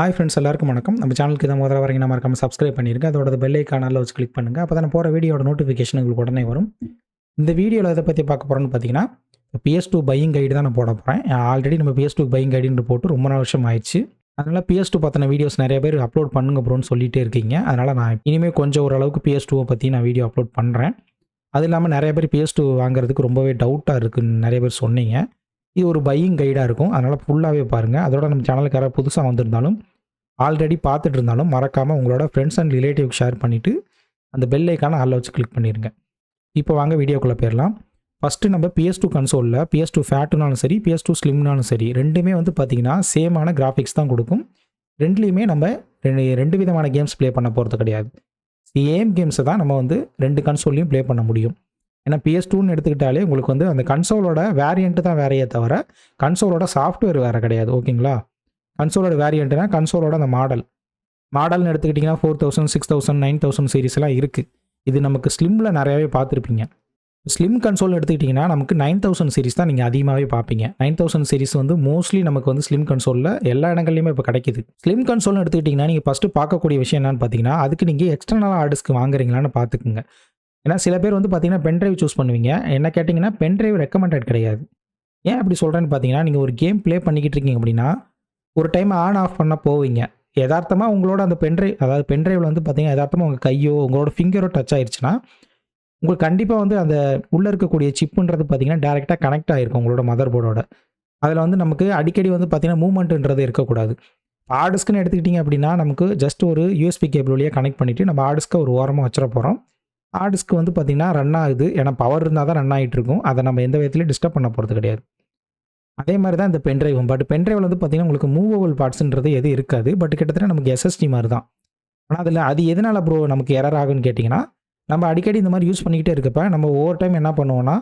Hi friends எல்லாருக்கும் வணக்கம். நம்ம சேனலுக்கு இதை முதல்ல வரீங்க நம்ம மறக்காம சப்ஸ்கிரைப் பண்ணிருங்க. அதோட பெல் ஐக்கானில் வச்சு கிளிக் பண்ணுங்கள் அப்போ தான் போகிற வீடியோட நோட்டிஃபிகேஷன் உங்களுக்கு உடனே வரும். இந்த வீடியோவில் எதை பற்றி பார்க்க போகிறோன்னு பார்த்தீங்கன்னா பிஎஸ் டூ பையிங் கைடு தான் நான் போட போகிறேன் ஆல்ரெடி நம்ம பிஎஸ் டூ பையிங் கைடுன்னு போட்டு ரொம்ப நாள் வருஷம் ஆயிடுச்சு. அதனால் பிஎஸ் டூ பற்றின வீடியோஸ் நிறைய பேர் அப்லோட் பண்ணுங்க ப்ரோன்னு சொல்லிகிட்டே இருக்கீங்க. அதனால் நான் இனிமேல் கொஞ்சம் ஓரளவுக்கு பிஎஸ் டூவை பற்றி நான் வீடியோ அப்லோட் பண்ணுறேன் அது இல்லாமல் நிறைய பேர் பிஎஸ் டூ வாங்குறதுக்கு ரொம்பவே டவுட்டாக இருக்குதுன்னு நிறைய பேர் சொன்னீங்க. இது ஒரு பையிங் கைடாக இருக்கும். அதனால் ஃபுல்லாகவே பாருங்கள் அதோட நம்ம சேனலுக்கு யாராவது புதுசாக வந்திருந்தாலும் ஆல்ரெடி பார்த்துட்டு இருந்தாலும் மறக்காமல் உங்களோட ஃப்ரெண்ட்ஸ் அண்ட் ரிலேட்டிவ் ஷேர் பண்ணிவிட்டு அந்த பெல் ஐக்கான ஆளில் வச்சு கிளிக் பண்ணிடுங்க இப்போ வாங்க வீடியோக்குள்ளே போயிடலாம் ஃபஸ்ட்டு நம்ம பிஎஸ் டூ கன்சோலில் பிஎஸ் டூ ஃபேட்டுனாலும் சரி பிஎஸ் டூ ஸ்லிம்னாலும் சரி ரெண்டுமே வந்து பார்த்திங்கன்னா சேமான கிராஃபிக்ஸ் தான் கொடுக்கும். ரெண்டுலேயுமே நம்ம ரெண்டு ரெண்டு விதமான கேம்ஸ் ப்ளே பண்ண போகிறது கிடையாது. சேம் கேம்ஸை தான் நம்ம வந்து ரெண்டு கன்சோல்லையும் ப்ளே பண்ண முடியும். ஏன்னா பிஎஸ் டூன்னு எடுத்துக்கிட்டாலே உங்களுக்கு வந்து அந்த கன்சோலோட வேரியண்ட்டு தான் வேறையே தவிர கன்சோலோட சாஃப்ட்வேர் வேறு கிடையாது ஓகேங்களா கன்சோலோட வேரியண்ட்னா கன்சோலோட அந்த மாடல் மாடல்னு எடுத்துக்கிட்டிங்கன்னா four thousand six thousand nine thousand சீரிஸ்லாம் இருக்குது இது நமக்கு ஸ்லிம்மில் நிறையாவே பார்த்துருப்பீங்க. ஸ்லிம் கன்சோல் எடுத்துக்கிட்டிங்கன்னா நமக்கு நைன் தௌசண்ட் சீரிஸ் தான் நீங்கள் அதிகமாகவே பார்ப்பீங்க. நைன் தௌசண்ட் சீரிஸ் வந்து மோஸ்ட்லி நமக்கு வந்து ஸ்லிம் கன்சோலில் எல்லா இடங்கள்லையுமே இப்போ கிடைக்குது. ஸ்லிம் கன்சோல்னு எடுத்துக்கிட்டிங்கன்னா நீங்கள் ஃபஸ்ட்டு பார்க்கக்கூடிய விஷயம் என்னென்னு பார்த்தீங்கன்னா அதுக்கு நீங்கள் எக்ஸ்டர்னல் ஆர்டர்ஸ்க்கு வாங்குறீங்களான்னு பார்த்துக்குங்க ஏன்னா சில பேர் வந்து பார்த்தீங்கன்னா பென்ட்ரைவ் சூஸ் பண்ணுவீங்க. என்ன கேட்டிங்கன்னா பென்ட்ரைவ் ரெக்கமெண்டட் கிடையாது. ஏன் அப்படி சொல்கிறேன்னு பார்த்தீங்கன்னா நீங்கள் ஒரு கேம் ப்ளே பண்ணிக்கிட்டு இருக்கீங்க அப்படின்னா ஒரு டைம் ஆன் ஆஃப் பண்ண போவீங்க. யதார்த்தமாக உங்களோட அந்த பென்ட்ரைவ் அதாவது பென்ட்ரைவில் வந்து பார்த்தீங்கன்னா யதார்த்தமாக உங்கள் கையோ உங்களோட ஃபிங்கரோ டச் ஆயிடுச்சுன்னா உங்களுக்கு கண்டிப்பாக வந்து அந்த உள்ளே இருக்கக்கூடிய சிப்புன்றது பார்த்தீங்கன்னா டேரெக்டாக கனெக்ட் ஆகிருக்கும் உங்களோட மதர் போர்டோட அதில் வந்து நமக்கு அடிக்கடி வந்து பார்த்தீங்கன்னா மூவ்மெண்ட்டுன்றது இருக்கக்கூடாது. ஆர்டிஸ்க்குன்னு எடுத்துக்கிட்டிங்க அப்படின்னா நமக்கு ஜஸ்ட் ஒரு யூஎஸ்பி கேபிள் வழியாக கனெக்ட் பண்ணிவிட்டு நம்ம ஆர்டிஸ்க்கை ஒரு ஓரமாக வச்சிட போகிறோம் ஆர்டிஸ்க்கு வந்து பார்த்திங்கன்னா ரன் ஆகுது. ஏன்னா பவர் இருந்தால் தான் ரன் ஆகிட்டு இருக்கும். அதை நம்ம எந்த விதத்துலையும் டிஸ்டர்ப் பண்ண போகிறது கிடையாது. அதே மாதிரி தான் இந்த பென்ட்ரைவும் பட் பென்ட்ரைவில் வந்து பார்த்திங்கன்னா உங்களுக்கு மூவபிள் பார்ட்ஸ்ன்றது எது இருக்காது. பட் கிட்டத்தட்ட நமக்கு எஸ்எஸ்டி மாதிரி தான் ஆனால் அதில் அது எதனால் ப்ரோ நமக்கு எரர் ஆகுன்னு கேட்டிங்கன்னா நம்ம அடிக்கடி இந்த மாதிரி யூஸ் பண்ணிக்கிட்டே இருக்கப்ப நம்ம ஒவ்வொரு டைம் என்ன பண்ணுவோம்னா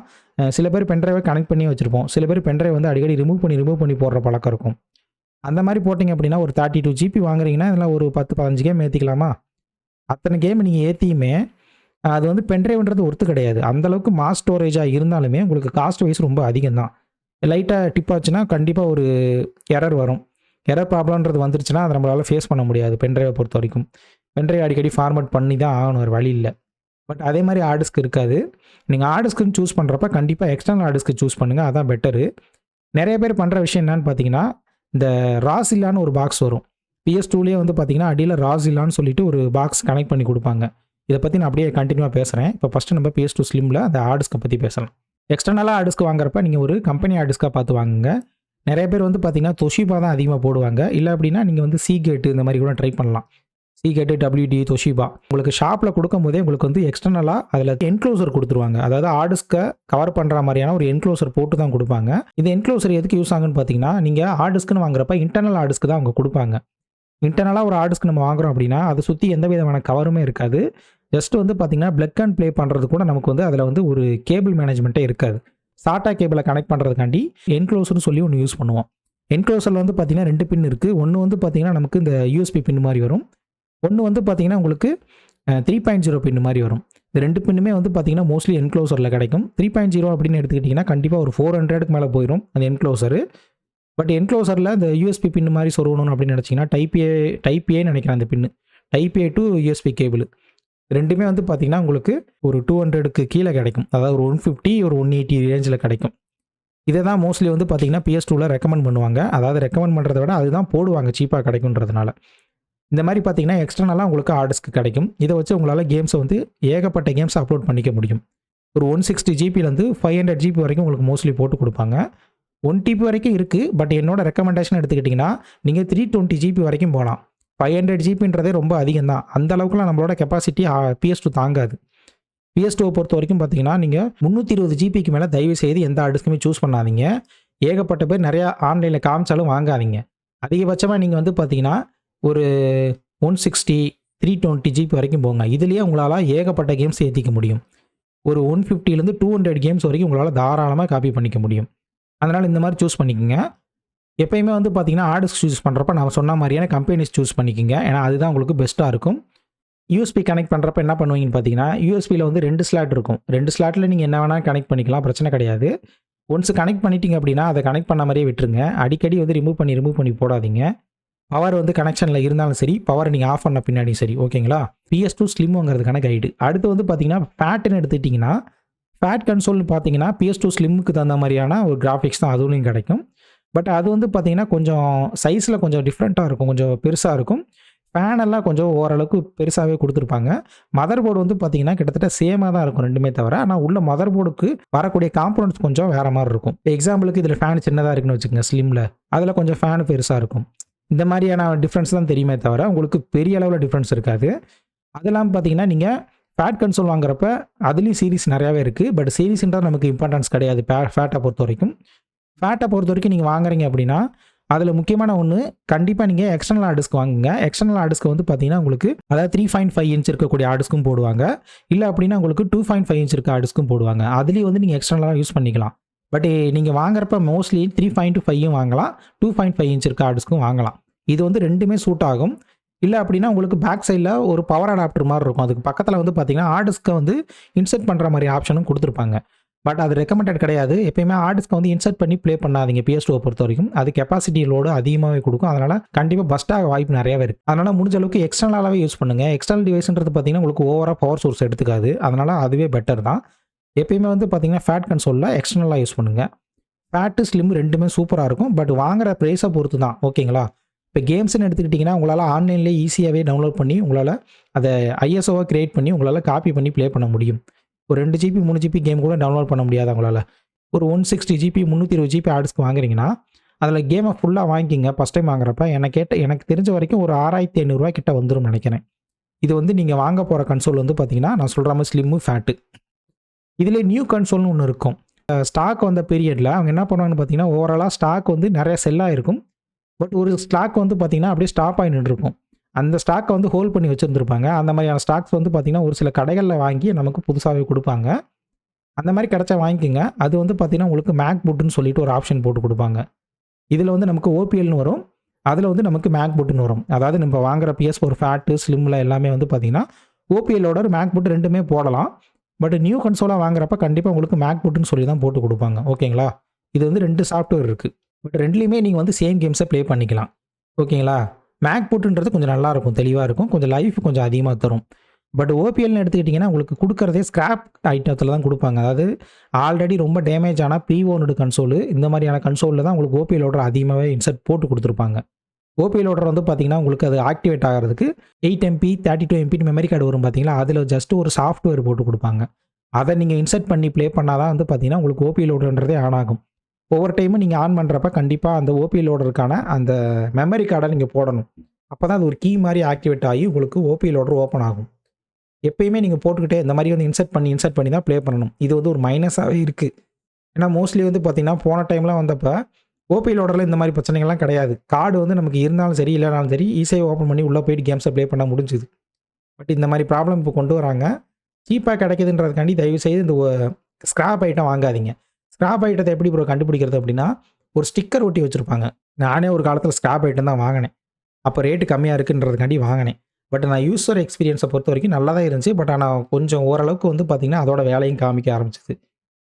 சில பேர் பென்ட்ரைவை கனெக்ட் பண்ணி வச்சுருப்போம். சில பேர் பென்ட்ரைவ் வந்து அடிக்கடி ரிமூவ் பண்ணி ரிமூவ் பண்ணி போடுற பழக்கம் இருக்கும். அந்த மாதிரி போட்டிங்க அப்படின்னா ஒரு தேர்ட்டி டூ ஜிபி வாங்குறீங்கன்னா இதில் ஒரு பத்து பதினஞ்சு கேம் ஏற்றிக்கலாமா அத்தனை கேம் நீங்கள் ஏற்றியுமே அது வந்து பென்ட்ரைவ்ன்றது ஒர்த்து கிடையாது. அந்தளவுக்கு மாஸ் ஸ்டோரேஜாக இருந்தாலுமே உங்களுக்கு காஸ்ட் வைஸ் ரொம்ப அதிகம் தான் லைட்டாக டிப் ஆச்சுன்னா கண்டிப்பாக ஒரு எரர் வரும். எரர் ப்ராப்ளம்ன்றது வந்துருச்சுன்னா அதை நம்மளால் ஃபேஸ் பண்ண முடியாது பென்ட்ரைவை பொறுத்த வரைக்கும். பென்ட்ரைவ் அடிக்கடி ஃபார்மேட் பண்ணி தான் ஆகணும் ஒரு வழி இல்லை. பட் அதே மாதிரி ஆர்டிஸ்க் இருக்காது. நீங்கள் ஆர்டிஸ்க்குன்னு சூஸ் பண்ணுறப்ப கண்டிப்பாக எக்ஸ்டர்னல் ஆர்டிஸ்க்கு சூஸ் பண்ணுங்கள் அதான் பெட்டரு நிறைய பேர் பண்ணுற விஷயம் என்னன்னு பார்த்தீங்கன்னா இந்த ராசில்லான்னு ஒரு பாக்ஸ் வரும். பிஎஸ் டூலேயே வந்து பார்த்தீங்கன்னா அடியில் ராசில்லான்னு சொல்லிட்டு ஒரு பாக்ஸ் கனெக்ட் பண்ணி கொடுப்பாங்க. இதை பற்றி நான் அப்படியே கண்டினியூவாக பேசுகிறேன் இப்போ ஃபஸ்ட்டு நம்ம பிஎஸ் டூ ஸ்லிமில் அந்த ஆர்டிஸ்க்கை பற்றி பேசலாம். எக்ஸ்டர்னலாக ஆர்டிஸ்க்கு வாங்குறப்ப நீங்கள் ஒரு கம்பெனி ஆர்டிஸ்க்காக பார்த்து வாங்குங்க. நிறைய பேர் வந்து பார்த்தீங்கன்னா தொஷிபா தான் அதிகமாக போடுவாங்க. இல்லை அப்படின்னா நீங்கள் வந்து சி கேட்டு இந்த மாதிரி கூட ட்ரை பண்ணலாம். சி கேட்டு டபிள்யூடி தொஷிபா உங்களுக்கு ஷாப்பில் கொடுக்கும் போதே உங்களுக்கு வந்து எக்ஸ்டர்னலாக அதில் என்க்ளோசர் கொடுத்துருவாங்க. அதாவது ஆர்டிஸ்க்கை கவர் பண்ணுற மாதிரியான ஒரு என்க்ளோசர் போட்டு தான் கொடுப்பாங்க. இந்த என்க்ளோசர் எதுக்கு யூஸ் ஆகுன்னு பார்த்தீங்கன்னா நீங்கள் ஆர்டிஸ்க்குன்னு வாங்குறப்ப இன்டர்னல் ஆர்டிஸ்க்கு தான் அவங்க கொடுப்பாங்க. இன்டர்னலாக ஒரு ஆர்டிஸ்க்கு நம்ம வாங்குறோம் அப்படின்னா அதை சுற்றி எந்த விதமான கவருமே இருக்காது. ஜஸ்ட் வந்து பார்த்திங்கன்னா பிளக் அண்ட் ப்ளே பண்ணுறது கூட நமக்கு வந்து அதில் வந்து ஒரு கேபிள் மேனேஜ்மெண்ட்டே இருக்காது. சாட்டா கேபிளை கனெக்ட் பண்ணுறதுக்காண்டி என்க்ளோசர்னு சொல்லி ஒன்று யூஸ் பண்ணுவோம். என்க்ளோசரில் வந்து பார்த்தீங்கன்னா ரெண்டு பின் இருக்குது ஒன்று வந்து பார்த்திங்கன்னா நமக்கு இந்த யூஎஸ்பி பின் மாதிரி வரும். ஒன்று வந்து பார்த்திங்கன்னா உங்களுக்கு த்ரீ பாயிண்ட் ஜீரோ பின் மாதிரி வரும். இந்த ரெண்டு பின்னுமே வந்து பார்த்தீங்கன்னா மோஸ்ட்லி என்க்ளோசரில் கிடைக்கும். த்ரீ பாயிண்ட் ஜீரோ அப்படின்னு எடுத்துக்கிட்டிங்கன்னா கண்டிப்பாக ஒரு ஃபோர் ஹண்ட்ரடுக்கு மேலே போயிடும் அந்த என்க்ளோசரு பட் என்க்ளோசரில் இந்த யூஎஸ்பி பின் மாதிரி சொருகணும் அப்படின்னு நினச்சிங்கன்னா டைப் ஏ டைப் ஏன்னு நினைக்கிறேன் அந்த pin type A to USB cable ரெண்டுமே வந்து பார்த்தீங்கன்னா உங்களுக்கு ஒரு டூ ஹண்ட்ரடுக்கு கீழே கிடைக்கும். அதாவது ஒரு ஒன் ஃபிஃப்டி ஒரு ஒன் எயிட்டி ரேஞ்சில் கிடைக்கும். இதை தான் மோஸ்ட்லி வந்து பார்த்தீங்கன்னா பிஎஸ் டூவில் ரெக்கமெண்ட் பண்ணுவாங்க. அதாவது ரெக்கமெண்ட் பண்ணுறத விட அதுதான் போடுவாங்க சீப்பாக கிடைக்குன்றதுனால இந்த மாதிரி பார்த்தீங்கன்னா எக்ஸ்டர்னலாக உங்களுக்கு ஆர்டர்ஸ்க்கு கிடைக்கும். இதை வச்சு உங்களால் கேம்ஸை வந்து ஏகப்பட்ட கேம்ஸ் அப்லோட் பண்ணிக்க முடியும். ஒரு ஒன் சிக்ஸ்டி ஜிபிலேருந்து ஃபைவ் ஹண்ட்ரட் ஜிபி வரைக்கும் உங்களுக்கு மோஸ்ட்லி போட்டு கொடுப்பாங்க. ஒன் டிபி வரைக்கும் இருக்குது பட் என்னோட ரெக்கமெண்டேஷன் எடுத்துக்கிட்டிங்கன்னா நீங்கள் த்ரீ டுவெண்ட்டி ஜிபி வரைக்கும் போகலாம். ஃபைவ் ஹண்ட்ரட் ஜிபின்றதே ரொம்ப அதிகம் தான் அந்த அளவுக்குலாம் நம்மளோட கெப்பாசிட்டி பிஎஸ் டூ தாங்காது. பிஎஸ் டூவை பொறுத்த வரைக்கும் பார்த்தீங்கன்னா நீங்கள் முந்நூற்றி இருபது ஜிபிக்கு மேலே தயவு செய்து எந்த அடுக்குமே சூஸ் பண்ணாதீங்க. ஏகப்பட்ட பேர் நிறையா ஆன்லைனில் காமிச்சாலும் வாங்காதீங்க. அதிகபட்சமாக நீங்கள் வந்து பார்த்தீங்கன்னா ஒரு one sixty three twenty GB வரைக்கும் போங்க. இதுலேயே உங்களால் ஏகப்பட்ட கேம்ஸ் ஏற்றிக்க முடியும். ஒரு ஒன் ஃபிஃப்டிலேருந்து டூ ஹண்ட்ரட் கேம்ஸ் வரைக்கும் உங்களால் தாராளமாக காப்பி பண்ணிக்க முடியும். அதனால் இந்த மாதிரி சூஸ் பண்ணிக்கோங்க. எப்பயுமே வந்து பார்த்தீங்கன்னா ஆர்டிஸ்க் சூஸ் பண்ணுறப்ப நான் சொன்ன மாதிரியான கம்பெனிஸ் சூஸ் பண்ணிக்கோங்க. ஏன்னா அதுதான் உங்களுக்கு பெஸ்ட்டாக இருக்கும். யூஎஸ்பி கனெக்ட் பண்ணுறப்ப என்ன பண்ணுவீங்கன்னு பார்த்தீங்கன்னா யூஎஸ்பியில் வந்து ரெண்டு ஸ்லாட் இருக்கும். ரெண்டு ஸ்லாட்டில் நீங்கள் என்ன வேணால் கனெக்ட் பண்ணிக்கலாம் பிரச்சனை கிடையாது. ஒன்ஸ் கனெக்ட் பண்ணிட்டீங்க அப்படின்னா அதை கனெக்ட் பண்ண மாதிரியே விட்டுருங்க. அடிக்கடி வந்து ரிமூவ் பண்ணி ரிமூவ் பண்ணி போடாதீங்க. பவர் வந்து கனெக்ஷனில் இருந்தாலும் சரி பவர் நீங்கள் ஆஃப் பண்ண பின்னாடியும் சரி ஓகேங்களா? பிஎஸ் டூ ஸ்லிம்ங்கிறதுக்கான கைடு அடுத்து வந்து பார்த்தீங்கன்னா ஃபேட்டுன்னு எடுத்துட்டிங்கன்னா ஃபேட் கன்சோல்னு பார்த்தீங்கன்னா பிஎஸ் டூ ஸ்லிம்முக்கு தகுந்த மாதிரியான ஒரு கிராஃபிக்ஸ் தான் அதுவும் கிடைக்கும். பட் அது வந்து பார்த்திங்கன்னா கொஞ்சம் சைஸில் கொஞ்சம் டிஃப்ரெண்ட்டாக இருக்கும். கொஞ்சம் பெருசாக இருக்கும். பேனெல்லாம் கொஞ்சம் ஓரளவுக்கு பெருசாகவே கொடுத்துருப்பாங்க. மதர் போர்டு வந்து பார்த்தீங்கன்னா கிட்டத்தட்ட சேமாக தான் இருக்கும் ரெண்டுமே தவிர. ஆனால் உள்ள மதர் போர்டுக்கு வரக்கூடிய காம்பனன்ட்ஸ் கொஞ்சம் வேறு மாதிரி இருக்கும். எக்ஸாம்பிளுக்கு இதில் ஃபேன் சின்னதாக இருக்குன்னு வச்சுக்கோங்க ஸ்லிம்மில் அதில் கொஞ்சம் ஃபேன் பெருசாக இருக்கும். இந்த மாதிரியான டிஃப்ரென்ஸ் தான் தெரியுமே தவிர உங்களுக்கு பெரிய அளவில் டிஃப்ரென்ஸ் இருக்காது. அதெல்லாம் பார்த்தீங்கன்னா நீங்கள் ஃபேட் கன்சோல் வாங்குறப்ப அதுலேயும் சீரிஸ் நிறையாவே இருக்குது பட் சீரிஸ்ன்றது நமக்கு இம்பார்ட்டன்ஸ் கிடையாது ஃபே ஃபேட்டை பொறுத்த வரைக்கும் ஃபேட்டை பொறுத்த வரைக்கும் நீங்கள் வாங்குறீங்க அப்படின்னா அதில் முக்கியமான ஒன்று கண்டிப்பாக நீங்கள் எக்ஸ்டர்னல் ஆர்டிஸ்க்கு வாங்குங்க. எக்ஸ்டர்னல் ஆர்டிஸ்க்கு வந்து பார்த்தீங்கன்னா உங்களுக்கு அதாவது த்ரீ பாயிண்ட் ஃபைவ் இன்ச் இருக்கக்கூடிய ஆர்டிஸ்க்கும் போடுவாங்க. இல்லை அப்படின்னா உங்களுக்கு டூ பாயிண்ட் ஃபைவ் இன்ச் இருக்க ஆர்டிஸ்க்கும் போடுவாங்க. அதுலேயும் வந்து நீங்கள் எக்ஸ்டர்னலாக யூஸ் பண்ணிக்கலாம். பட் நீங்கள் வாங்குறப்ப மோஸ்ட்லி த்ரீ பாயிண்ட் ஃபைவும் வாங்கலாம். டூ பாயிண்ட் ஃபைவ் இன்ச் இருக்க ஆர்டிஸ்க்கும் வாங்கலாம். இது வந்து ரெண்டுமே சூட் ஆகும். இல்லை அப்படின்னா உங்களுக்கு பேக் சைடில் ஒரு பவர் அடாப்டர் மாதிரி இருக்கும். அதுக்கு பக்கத்தில் வந்து பார்த்தீங்கன்னா ஆர்டிஸ்க்கை வந்து இன்சர்ட் பண்ணுற மாதிரி ஆப்ஷனும் கொடுத்துருப்பாங்க. பட் அது ரெக்கமெண்டட் கிடையாது. எப்பயுமே ஆர்டிஸ்க்கை வந்து இன்சர்ட் பண்ணி ப்ளே பண்ணாதீங்க பிஎஸ் டூவை பொறுத்த வரைக்கும் அது கெப்பாசிட்டி லோடு அதிகமாகவே கொடுக்கும். அதனால் கண்டிப்பாக பஸ்ட்டாக வாய்ப்பு நிறையாவே இருக்குது அதனால் முடிஞ்ச அளவுக்கு எக்ஸ்டர்னலாகவே யூஸ் பண்ணுங்கள் எக்ஸ்டர்னல் டிவைஸ்ன்றது பார்த்தீங்கன்னா உங்களுக்கு ஓவராக பவர் சோர்ஸ் எடுத்துக்காது. அதனால் அதுவே பெட்டர் தான். எப்பயுமே வந்து பார்த்தீங்கன்னா ஃபேட் கன்சோலில் எக்ஸ்டர்னலாக யூஸ் பண்ணுங்கள் ஃபேட்டு ஸ்லிம் ரெண்டுமே சூப்பராக இருக்கும். பட் வாங்குற ப்ரைஸை பொறுத்து தான். ஓகேங்களா இப்போ கேம்ஸ்னு எடுத்துக்கிட்டிங்கன்னா உங்களால் ஆன்லைன்லேயே ஈஸியாகவே டவுன்லோட் பண்ணி உங்களால் அதை ஐஎஸ்ஓவாக க்ரியேட் பண்ணி உங்களால் காப்பி பண்ணி ப்ளே பண்ண முடியும். ஒரு ரெண்டு ஜிபி மூணு ஜிபி கேம் கூட டவுன்லோட் பண்ண முடியாது அவங்களால. ஒரு ஒன் சிக்ஸ்டி ஜிபி முந்நூற்றி இருபது ஜிபி ஆர்ட்ஸ்க்கு வாங்குறீங்கன்னா அதில் கேமை ஃபுல்லாக வாங்கிக்கிங்க. ஃபஸ்ட் டைம் வாங்குறப்ப எனக்கு கேட்ட எனக்கு தெரிஞ்ச வரைக்கும் ஒரு ஆறாயிரத்தி ஐநூறுரூவா கிட்ட வந்துடும் நினைக்கிறேன். இது வந்து நீங்கள் வாங்க போகிற கன்சோல் வந்து பார்த்தீங்கன்னா நான் சொல்கிற மாதிரி ஸ்லிம்மு ஃபேட்டு இதில் நியூ கன்சோல்னு ஒன்று இருக்கும். ஸ்டாக் வந்த பீரியடில் அவங்க என்ன பண்ணுவாங்கன்னு பார்த்தீங்கன்னா ஓவராலாக ஸ்டாக் வந்து நிறைய செல்லாக இருக்கும் பட் ஒரு ஸ்டாக் வந்து பார்த்தீங்கன்னா அப்படியே ஸ்டாப் ஆகி நின்றுருக்கும். அந்த ஸ்டாக்கை வந்து ஹோல்ட் பண்ணி வச்சுருந்துருப்பாங்க. அந்த மாதிரியான ஸ்டாக்ஸ் வந்து பார்த்திங்கன்னா ஒரு சில கடைகளில் வாங்கி நமக்கு புதுசாகவே கொடுப்பாங்க. அந்த மாதிரி கிடச்சா வாங்கிக்கோங்க. அது வந்து பார்த்திங்கன்னா உங்களுக்கு மேக் புட்டுன்னு சொல்லிட்டு ஒரு ஆப்ஷன் போட்டு கொடுப்பாங்க. இதில் வந்து நமக்கு ஓபிஎல்னு வரும். அதில் வந்து நமக்கு மேக் புட்டுன்னு வரும். அதாவது நம்ம வாங்குற பிஎஸ் ஒரு ஃபேட்டு ஸ்லிம்மில் எல்லாமே வந்து பார்த்திங்கன்னா ஓபிஎல்லோட ஒரு மேக் புட் ரெண்டுமே போடலாம். பட் நியூ கன்சோலாக வாங்குறப்ப கண்டிப்பாக உங்களுக்கு மேக் புட்டுன்னு சொல்லி தான் போட்டு கொடுப்பாங்க. ஓகேங்களா? இது வந்து ரெண்டு சாஃப்ட்வேர் இருக்குது பட் ரெண்டுலேயுமே நீங்கள் வந்து சேம் கேம்ஸை ப்ளே பண்ணிக்கலாம். ஓகேங்களா? மேக் புட்டுன்றது கொஞ்சம் நல்லாயிருக்கும் தெளிவாக இருக்கும் கொஞ்சம் லைஃப் கொஞ்சம் அதிகமாக தரும். பட் ஓபிஎல்னு எடுத்துக்கிட்டிங்கன்னா உங்களுக்கு கொடுக்குறதே ஸ்கிராப் ஐட்டத்தில் தான் கொடுப்பாங்க. அதாவது ஆல்ரெடி ரொம்ப டேமேஜ் ஆனால் ப்ரீ ஓனடு கன்சோலு இந்த மாதிரியான கன்சோலில் தான் உங்களுக்கு ஓபிஎல் ஓடர் அதிகமாகவே இன்சர்ட் போட்டு கொடுத்துருப்பாங்க. ஓபிஎல் ஓடர் வந்து பார்த்தீங்கன்னா உங்களுக்கு அது ஆக்டிவேட் ஆகிறதுக்கு eight MB thirty two MB memory card வரும் பார்த்தீங்களா அதில் ஜஸ்ட் ஒரு சாஃப்ட்வேர் போட்டு கொடுப்பாங்க. அதை நீங்கள் இன்சர்ட் பண்ணி ப்ளே பண்ணால் தான் வந்து பார்த்தீங்கன்னா உங்களுக்கு ஓபிஎல் ஓடர்ன்றதே ஆன் ஆகும். ஒவ்வொரு டைமும் நீங்கள் ஆன் பண்ணுறப்ப கண்டிப்பாக அந்த ஓபிஎல் லோடருக்கான அந்த மெமரி கார்டை நீங்கள் போடணும். அப்போ தான் அது ஒரு கீ மாதிரி ஆக்டிவேட் ஆகி உங்களுக்கு ஓபி லோடர் ஓப்பன் ஆகும். எப்பயுமே நீங்கள் போட்டுக்கிட்டே இந்த மாதிரி வந்து இன்சர்ட் பண்ணி இன்சர்ட் பண்ணி தான் ப்ளே பண்ணணும். இது வந்து ஒரு மைனஸாகவே இருக்குது ஏன்னா மோஸ்ட்லி வந்து பார்த்திங்கன்னா போன டைம்லாம் வந்தப்போ ஓபி லோடரில் இந்த மாதிரி பிரச்சனைகள்லாம் கிடையாது. கார்டு வந்து நமக்கு இருந்தாலும் சரி இல்லைனாலும் சரி ஈஸியாக ஓப்பன் பண்ணி உள்ளே போயிட்டு கேம்ஸை ப்ளே பண்ண முடிஞ்சுது. பட் இந்த மாதிரி ப்ராப்ளம் இப்போ கொண்டு வராங்க. சீப்பாக கிடைக்குதுன்றதுக்காண்டி தயவு செய்து இந்த ஸ்க்ராப் ஐட்டம் வாங்காதீங்க. ஸ்க்ராப் ஐட்டத்தை எப்படி ப்ரோ கண்டுபிடிக்கிறது அப்படின்னா ஒரு ஸ்டிக்கர் ஒட்டி வச்சுருப்பாங்க. நானே ஒரு காலத்தில் ஸ்க்ராப் ஐட்டம் தான் வாங்கினேன். அப்போ ரேட்டு கம்மியாக இருக்குன்றதுக்காண்டி வாங்கினேன். பட் நான் யூஸர் எக்ஸ்பீரியன்ஸை பொறுத்த வரைக்கும் நல்லா தான் இருந்துச்சு. பட் ஆனால் கொஞ்சம் ஓரளவுக்கு வந்து பார்த்திங்கன்னா அதோட வேலையும் காமிக்க ஆரம்பிச்சிது.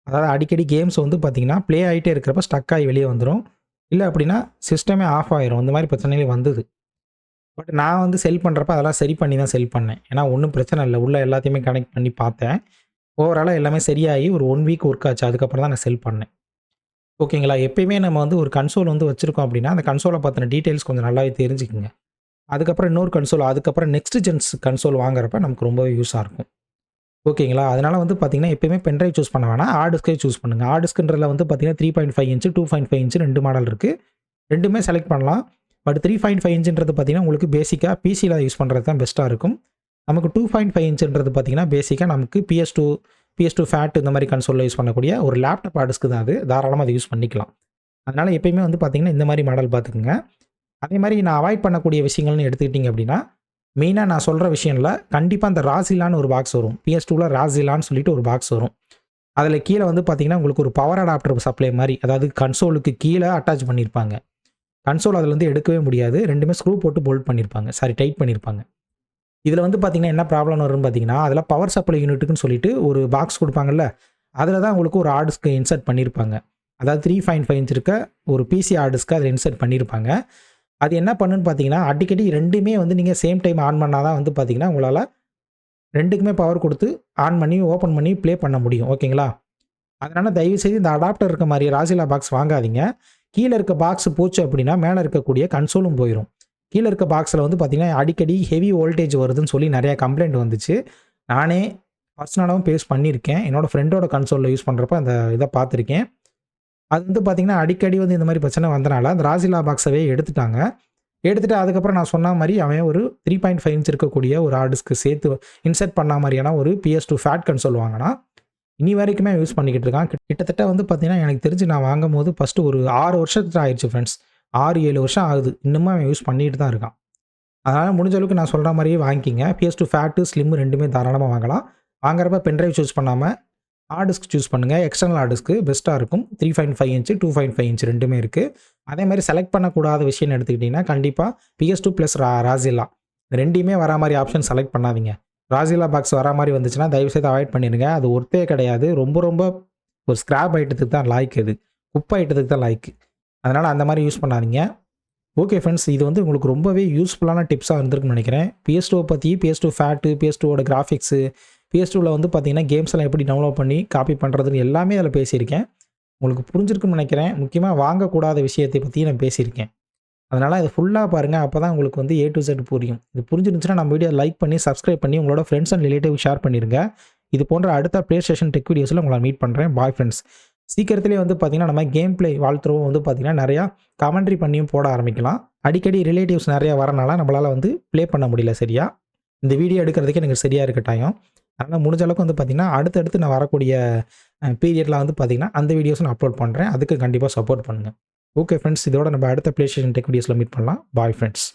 அதாவது அடிக்கடி கேம்ஸ் வந்து பார்த்திங்கன்னா ப்ளே ஆகிட்டே இருக்கிறப்ப ஸ்டக் ஆகி வெளியே வந்துடும் இல்லை அப்படின்னா சிஸ்டமே ஆஃப் ஆயிரும். இந்த மாதிரி பிரச்சனைகள் வந்தது. பட் நான் வந்து செல் பண்ணுறப்ப அதெல்லாம் சரி பண்ணி தான் செல் பண்ணேன். ஏன்னா ஒன்றும் பிரச்சனை இல்லை. உள்ள எல்லாத்தையுமே கனெக்ட் பண்ணி பார்த்தேன். ஓவராலாக எல்லாமே சரியாகி ஒரு ஒன் வீக் ஒர்க் ஆச்சு. அதுக்கப்புறம் தான் நான் செல் பண்ணேன். ஓகேங்களா எப்பயுமே நம்ம வந்து ஒரு கன்சோல் வந்து வச்சுருக்கோம் அப்படின்னா அந்த கன்சோலை பற்றின டீட்டெயில்ஸ் கொஞ்சம் நல்லாவே தெரிஞ்சுக்குங்க. அதுக்கப்புறம் இன்னொரு கன்சோல் அதுக்கப்புறம் நெக்ஸ்ட் ஜென்ஸ் கன்சோல் வாங்குறப்ப நமக்கு ரொம்பவே யூஸாக இருக்கும். ஓகேங்களா அதனால் வந்து பார்த்தீங்கன்னா எப்பயுமே பென்ட்ரைவ் சூஸ் பண்ண வேணாம். ஆர்டிஸ்கே சூஸ் பண்ணுங்கள் ஆர்டிஸ்க்குன்றதில் வந்து பார்த்தீங்கன்னா three point five inch two point five inch ரெண்டு மாடல் இருக்குது ரெண்டுமே செலக்ட் பண்ணலாம். பட் த்ரீ பாயிண்ட் ஃபைவ் இன்ச்சுன்றது பார்த்தீங்கன்னா உங்களுக்கு பேசிக்காக பிசியில் யூஸ் பண்ணுறது தான் பெஸ்ட்டாக இருக்கும். நமக்கு டூ பாயிண்ட் ஃபைவ் இன்ச்சுன்றது பார்த்தீங்கன்னா பேசிக்காக நமக்கு PS two PS two fat இந்த மாதிரி கன்சோலில் யூஸ் பண்ணக்கூடிய ஒரு லேப்டாப் ஆர்டிஸ்க்கு தான் அது. தாராளமாக அதை யூஸ் பண்ணிக்கலாம். அதனால் எப்பயுமே வந்து பார்த்திங்கன்னா இந்த மாதிரி மாடல் பார்த்துக்குங்க. அதே மாதிரி நான் அவாய்ட் பண்ணக்கூடிய விஷயங்கள்னு எடுத்துக்கிட்டிங்க அப்படின்னா மெயினாக நான் சொல்கிற விஷயம்ல கண்டிப்பாக அந்த ராசிலான்னு ஒரு பாக்ஸ் வரும். பிஎஸ் டூவில் ராசிலான்னு சொல்லிட்டு ஒரு பாக்ஸ் வரும். அதில் கீழே வந்து பார்த்தீங்கன்னா உங்களுக்கு ஒரு பவர் அடாப்டர் சப்ளை மாதிரி அதாவது கன்சோலுக்கு கீழே அட்டாச் பண்ணியிருப்பாங்க கன்சோல் அதில் வந்து எடுக்கவே முடியாது. ரெண்டுமே ஸ்க்ரூ போட்டு போல்ட் பண்ணியிருப்பாங்க சாரி டைட் பண்ணியிருப்பாங்க இதில் வந்து பார்த்தீங்கன்னா என்ன ப்ராப்ளம் வரும்னு பார்த்தீங்கன்னா அதில் பவர் சப்ளை யூனிட்டுக்குன்னு சொல்லிட்டு ஒரு பாக்ஸ் கொடுப்பாங்கல்ல அதில் தான் உங்களுக்கு ஒரு ஆர்டிஸ்க்கு இன்சர்ட் பண்ணியிருப்பாங்க. அதாவது த்ரீ பாயிண்ட் ஃபைவ் இன்ச் இருக்க ஒரு பிசி ஆர்டிஸ்க்கு அதில் இன்சர்ட் பண்ணியிருப்பாங்க. அது என்ன பண்ணுன்னு பார்த்தீங்கன்னா அடிக்கடி ரெண்டுமே வந்து நீங்கள் சேம் டைம் ஆன் பண்ணால் தான் வந்து பார்த்தீங்கன்னா உங்களால் ரெண்டுக்குமே பவர் கொடுத்து ஆன் பண்ணி ஓப்பன் பண்ணி ப்ளே பண்ண முடியும். ஓகேங்களா அதனால் தயவுசெய்து இந்த அடாப்டர் இருக்க மாதிரி ராசிலா பாக்ஸ் வாங்காதீங்க. கீழே இருக்க பாக்ஸ் போச்சு அப்படின்னா மேலே இருக்கக்கூடிய கன்சோலும் போயிடும் கீழே இருக்க பாக்ஸில் வந்து பார்த்தீங்கன்னா அடிக்கடி ஹெவி வோல்டேஜ் வருதுன்னு சொல்லி நிறையா கம்ப்ளைண்ட் வந்துச்சு. நானே பர்சனலாகவும் பேஸ் பண்ணியிருக்கேன். என்னோடய ஃப்ரெண்டோட கன்சோலில் யூஸ் பண்ணுறப்ப அந்த இதை பார்த்துருக்கேன். அது வந்து பார்த்திங்கன்னா அடிக்கடி வந்து இந்த மாதிரி பிரச்சனை வந்தனால அந்த ராசிலா பாக்ஸவே எடுத்துட்டாங்க. எடுத்துகிட்டு அதுக்கப்புறம் நான் சொன்ன மாதிரி அவன் ஒரு த்ரீ பாயிண்ட் ஃபைவ் இன்ச் இருக்கக்கூடிய ஒரு ஆர்டிஸ்க்கு சேர்த்து இன்செர்ட் பண்ண மாதிரியான ஒரு பிஎஸ் டூ ஃபேட் கன்சோல் வாங்கினா இனி வரைக்குமே யூஸ் பண்ணிக்கிட்டு இருக்கான். கிட்ட- கிட்டத்தட்ட வந்து பார்த்தீங்கன்னா எனக்கு தெரிஞ்சு நான் வாங்கும் போது ஃபஸ்ட்டு ஒரு ஆறு வருஷத்துக்கு ஆயிடுச்சு ஃப்ரெண்ட்ஸ் ஆறு ஏழு வருஷம் ஆகுது. இன்னமும் அவன் யூஸ் பண்ணிட்டு தான் இருக்கான். அதனால் முடிஞ்ச அளவுக்கு நான் சொல்கிற மாதிரியே வாங்கிக்கிங்க. பிஎஸ் டூ ஃபேட்டு ஸ்லிம் ரெண்டுமே தாராளமாக வாங்கலாம். வாங்குறப்ப பென்ட்ரைவ் சூஸ் பண்ணாமல் ஹார்டிஸ்க் சூஸ் பண்ணுங்கள் எக்ஸ்டர்னல் ஹார்டிஸ்க்கு பெஸ்ட்டாக இருக்கும். Three point five inch two point five inch ரெண்டுமே இருக்குது அதே மாதிரி செலக்ட் பண்ணக்கூடாத விஷயம் எடுத்துக்கிட்டிங்கன்னா கண்டிப்பாக பிஎஸ் டூ ப்ளஸ் ரா ராசிலா ரெண்டையுமே வரா மாதிரி ஆப்ஷன் செலக்ட் பண்ணாதீங்க. ராசிலா பாக்ஸ் வரா மாதிரி வந்துச்சுன்னா தயவுசெய்து அவாய்ட் பண்ணிடுங்க. அது ஒர்த்தே கிடையாது. ரொம்ப ரொம்ப ஒரு ஸ்க்ராப் ஐட்டத்துக்கு தான் லாய்க்கு அது குப்பை ஐட்டத்துக்கு தான் லாய்க்கு அதனால் அந்த மாதிரி யூஸ் பண்ணாதீங்க. ஓகே ஃப்ரெண்ட்ஸ் இது வந்து உங்களுக்கு ரொம்பவே யூஸ்ஃபுல்லான டிப்ஸாக இருந்திருக்குன்னு நினைக்கிறேன். பிஎஸ் டூவை பற்றி பிஎஸ் டூ ஃபேட்டு பிஎஸ் டூவோட கிராஃபிக்ஸு பிஎஸ் டூவில் வந்து பார்த்தீங்கன்னா கேம்ஸ் எல்லாம் எப்படி டவுன்லோட் பண்ணி காப்பி பண்ணுறதுன்னு எல்லாமே அதில் பேசியிருக்கேன். உங்களுக்கு புரிஞ்சிருக்குன்னு நினைக்கிறேன். முக்கியமாக வாங்கக்கூடாத விஷயத்தை பற்றி நான் பேசியிருக்கேன். அதனால் இது ஃபுல்லாக பாருங்கள் அப்போ தான் உங்களுக்கு வந்து ஏ டு செட் புரியும். இது புரிஞ்சிருந்துச்சுன்னா நம்ம வீடியோ லைக் பண்ணி சப்ஸ்கிரைப் பண்ணி உங்களோட ஃப்ரெண்ட்ஸ் அண்ட் ரிலேட்டிவ் ஷேர் பண்ணிடுங்க இது போன்ற அடுத்த ப்ளே ஸ்டேஷன் டெக் வீடியோஸில் உங்களை மீட் பண்ணுறேன் பாய் ஃப்ரெண்ட்ஸ் சீக்கிரத்திலே வந்து பார்த்தீங்கன்னா நம்ம கேம் பிளே வாழ்த்துறவும் வந்து பார்த்தீங்கன்னா நிறையா கமெண்ட்ரி பண்ணியும் போட ஆரம்பிக்கலாம். அடிக்கடி ரிலேட்டிவ்ஸ் நிறையா வரனால நம்மளால் வந்து ப்ளே பண்ண முடியல சரியா? இந்த வீடியோ எடுக்கிறதுக்கு எனக்கு சரியாக இருக்க அதனால் முடிஞ்ச அளவுக்கு வந்து பார்த்திங்கன்னா அடுத்தடுத்து நான் வரக்கூடிய பீரியடில் வந்து பார்த்திங்கன்னா அந்த வீடியோஸ் நான் அப்லோட் பண்ணுறேன் அதுக்கு கண்டிப்பாக சப்போர்ட் பண்ணுங்கள் ஓகே ஃப்ரெண்ட்ஸ் இதோட நம்ம அடுத்த ப்ளே ஸ்டேஷன் டெக் வீடியோஸில் மீட் பண்ணலாம். Bye friends